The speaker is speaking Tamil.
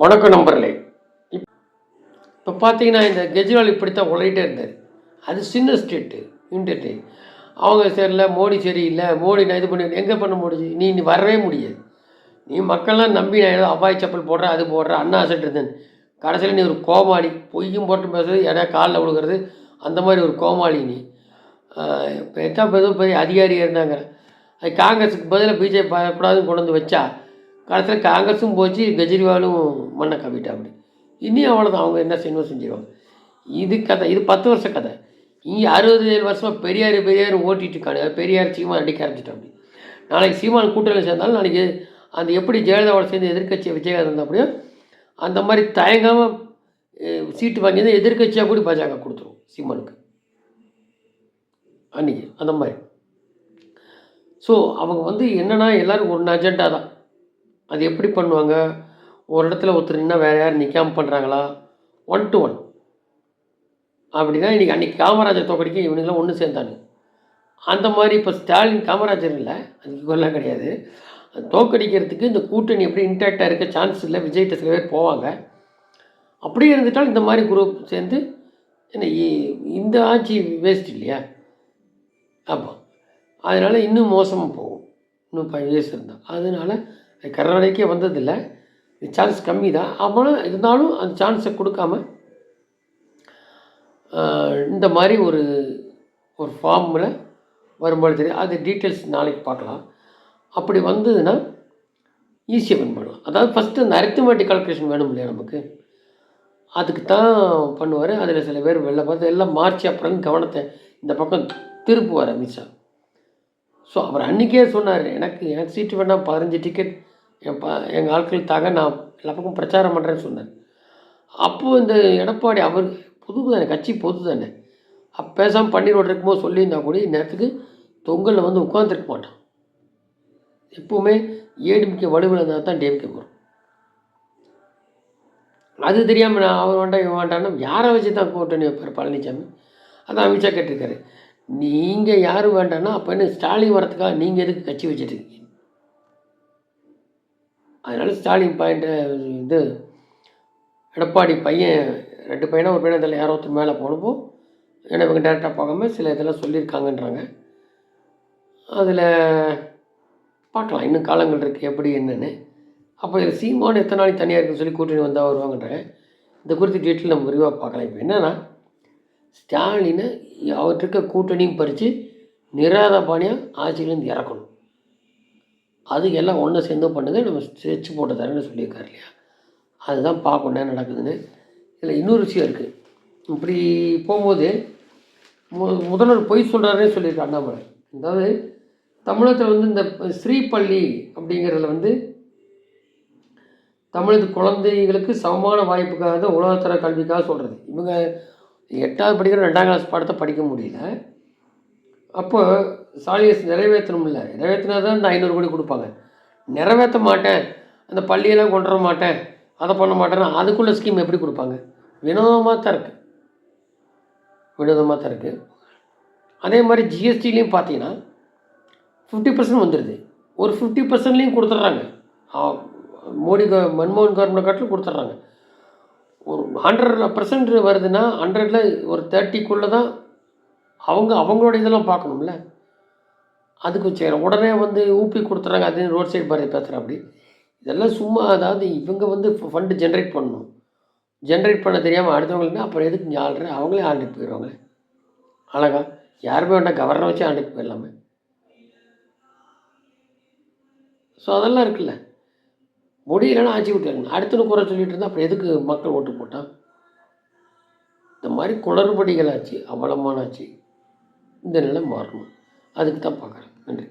வணக்கம் நம்பர்லே. இப்போ பார்த்தீங்கன்னா இந்த கெஜ்ரிவால் இப்படித்தான் உழையிட்டே இருந்தார். அது சின்ன ஸ்டேட்டு இன்டர்டே அவங்க சரியில்லை மோடி சரியில்லை மோடி நான் இது பண்ணி எங்கே பண்ண முடிஞ்சு நீ நீ வரவே முடியாது. நீ மக்கள்லாம் நம்பி நான் ஏதோ அவ்வாய் செப்பல் போடுற அது போடுற அண்ணா செட் கடைசியில் நீ ஒரு கோமாளி பொய்யும் போட்டு பேசுறது எதா காலில் விழுகிறது அந்த மாதிரி ஒரு கோமாளி நீ. இப்போ எத்தான் பெரிய அதிகாரியாக இருந்தாங்க? அது காங்கிரஸுக்கு பதிலாக பிஜேபி கூடாதுன்னு கொண்டு வந்து வச்சா காலத்தில் காங்கிரஸும் போச்சு கெஜ்ரிவாலும் மண்ணை கவிட்டாப்படி இன்னும் அவ்வளோதான் அவங்க என்ன செய்யணும் செஞ்சிருவாங்க. இது கதை இது பத்து வருஷ கதை. இங்கே அறுபது ஏழு வருஷமாக பெரியார் பெரியார் ஓட்டிகிட்டு இருக்காங்க பெரியார் சீமான் அடிக்க ஆரம்பிச்சிட்டோம் நாளைக்கு சீமான் கூட்டணி சேர்ந்தாலும் நாளைக்கு அந்த எப்படி ஜெயலலிதாவோட சேர்ந்து எதிர்க்கட்சி விஜயகாந்த் இருந்தா அப்படியோ அந்த மாதிரி தயங்காமல் சீட்டு வாங்கி எதிர்க்கட்சியாக கூட பாஜக கொடுத்துரும் சீமானுக்கு. அன்றைக்கி அந்த மாதிரி. ஸோ அவங்க வந்து என்னென்னா எல்லோரும் ஒன்று அஜெண்டா தான். அது எப்படி பண்ணுவாங்க? ஒரு இடத்துல ஒருத்தர் நின்னா வேறு யார் நிற்காமல் பண்ணுறாங்களா ஒன் டு ஒன் அப்படின்னா இன்றைக்கி அன்றைக்கி காமராஜர் தோக்கடிக்க இவனுங்களாம் ஒன்று சேர்ந்தாங்க. அந்த மாதிரி இப்போ ஸ்டாலின் காமராஜர் இல்லை அதுக்கு கிடையாது. தோக்கடிக்கிறதுக்கு இந்த கூட்டணி எப்படி இன்டாக்டாக இருக்க சான்ஸ் இல்லை விஜய்கிட்ட சில பேர் போவாங்க. அப்படியே இருந்துட்டால் இந்த மாதிரி குரூப் சேர்ந்து என்ன இந்த ஆட்சி வேஸ்ட் இல்லையா? ஆமாம் அதனால் இன்னும் மோசமாக போகும். இன்னும் ஃபைவ் இயர்ஸ் இருந்தால் அதனால் கர்நாடகே வந்ததில்லை. சான்ஸ் கம்மி தான் அவனும் இருந்தாலும் அந்த சான்ஸை கொடுக்காம இந்த மாதிரி ஒரு ஒரு ஃபார்மில் வரும்போது தெரியும் அது டீட்டெயில்ஸ் நாளைக்கு பார்க்கலாம். அப்படி வந்ததுன்னா ஈஸியாக வின் பண்ணலாம். அதாவது ஃபஸ்ட்டு அந்த அரித்தமேட்டிக் கால்குலேஷன் வேணும் இல்லையா நமக்கு? அதுக்கு தான் பண்ணுவார். அதில் சில பேர் வெளில பார்த்து எல்லாம் மார்ச் அப்புறம் கவனத்தை இந்த பக்கம் திருப்புவார் அமித்ஷா ஸோ அவர் அன்றைக்கே சொன்னார் எனக்கு எனக்கு சீட்டு வேணால் பதினஞ்சு டிக்கெட் என் ப எங்கள் ஆட்களுக்காக நான் எல்லா பக்கம் பிரச்சாரம் பண்ணுறேன்னு சொன்னார். அப்போது இந்த எடப்பாடி அவர் புது தானே கட்சி பொது தானே. அப்போ பேசாமல் பன்னீர் இருக்கும்போது சொல்லியிருந்தா கூட இந்நேரத்துக்கு தொங்கலில் வந்து உட்காந்துருக்க மாட்டான். எப்போவுமே ஏடிமிக்க வலுவில் இருந்தால் தான் டேமிக்க போகிறோம் அது தெரியாமல் நான் அவன் வேண்டாம் இவன் வேண்டாம்னா யாரை வச்சு தான் கூட்டணி வைப்பார் பழனிசாமி அதான் அமித்ஷா கேட்டிருக்காரு. நீங்கள் யாரும் வேண்டாம்னா அப்போ என்ன ஸ்டாலின் வரத்துக்காக நீங்கள் எதுக்கு கட்சி வச்சுருக்கீங்க அதனால் ஸ்டாலின் பாயிண்ட்டு இது எடப்பாடி பையன் ரெண்டு பையனா ஒரு பையனை இதில் யாரோ ஒருத்தர் மேலே போனப்போ ஏன்னா இவங்க டேரெக்டாக பார்க்காம சில இதெல்லாம் சொல்லியிருக்காங்கன்றாங்க. அதில் பார்க்கலாம் இன்னும் காலங்கள் இருக்குது எப்படி என்னென்னு. அப்போ இதில் சீமானு எத்தனை நாளைக்கு தனியாக இருக்குன்னு சொல்லி கூட்டணி வந்தால் வருவாங்கன்றாங்க. இந்த குறித்து டீட்டெயில் நம்ம விரிவாக பார்க்கலாம். இப்போ என்னென்னா ஸ்டாலினை அவர்கிட்ட இருக்க கூட்டணியும் பறித்து நிராதபாணியாக ஆட்சியிலேருந்து இறக்கணும். அதுக்கு எல்லாம் ஒன்று சேர்ந்து பண்ணுங்க. நம்ம ஸ்ட்ரெச் போட்டு தரேன்னு சொல்லியிருக்காரு இல்லையா? அதுதான் பார்க்கணும் என்ன நடக்குதுன்னு. இதில் இன்னொரு விஷயம் இருக்குது இப்படி போகும்போது மு முதல்வர் பொய் சொல்கிறாருன்னே சொல்லியிருக்காரு அண்ணாமலை. அதாவது தமிழகத்தில் வந்து இந்த ஸ்ரீபள்ளி அப்படிங்கிறதுல வந்து தமிழக குழந்தைகளுக்கு சமமான வாய்ப்புக்காக தான் உலகத்தர கல்விக்காக சொல்கிறது இவங்க எட்டாவது படிக்கிற ரெண்டாம் கிளாஸ் பாடத்தை படிக்க முடியல. அப்போ சாலியஸ் நிறைவேற்றணும்ல நிறைவேற்றினா தான் இந்த ஐநூறு கோடி கொடுப்பாங்க. நிறைவேற்ற மாட்டேன். அந்த பள்ளியெல்லாம் கொண்டு வர மாட்டேன். அதை பண்ண மாட்டேன்னா அதுக்குள்ள ஸ்கீம் எப்படி கொடுப்பாங்க? வினோதமாக தான் இருக்குது வினோதமாக தான் இருக்குது அதே மாதிரி ஜிஎஸ்டிலையும் பார்த்தீங்கன்னா ஃபிஃப்டி பர்சன்ட் வந்துடுது ஒரு ஃபிஃப்டி பர்சன்ட்லேயும் கொடுத்துட்றாங்க. மோடி க மன்மோகன் கவர்மெண்ட் காட்டிலும் கொடுத்துட்றாங்க. ஒரு ஹண்ட்ரட் பர்சன்ட் வருதுன்னா ஹண்ட்ரடில் ஒரு தேர்ட்டிக்குள்ளே தான் அவங்க அவங்களோட இதெல்லாம் பார்க்கணும்ல? அதுக்கு செய்கிறோம் உடனே வந்து ஊப்பி கொடுத்துறாங்க அது ரோட் சைடு பாரதி பேசுகிறேன் அப்படி. இதெல்லாம் சும்மா அதாவது இவங்க வந்து ஃபண்டு ஜென்ரேட் பண்ணணும். ஜென்ரேட் பண்ண தெரியாமல் அடுத்தவங்களுக்கு அப்புறம் எதுக்கு இங்கே ஆள்ற? அவங்களே ஆண்டுட்டு போயிடுவாங்களே அழகா. யாருமே வேண்டாம் கவர்னர் வச்சு ஆண்டுட்டு போயிடலாமே. ஸோ அதெல்லாம் இருக்குல்ல. முடியலன்னா ஆட்சி விட்டுருங்க அடுத்தனு குறை சொல்லிட்டு இருந்தால் அப்புறம் எதுக்கு மக்கள் ஓட்டு போட்டான் இந்த மாதிரி குளறுபடிகள் ஆச்சு அவலமான ஆச்சு. இந்த நிலை மாறணும். அதுக்கு தான் பார்க்குறேன். நன்றி.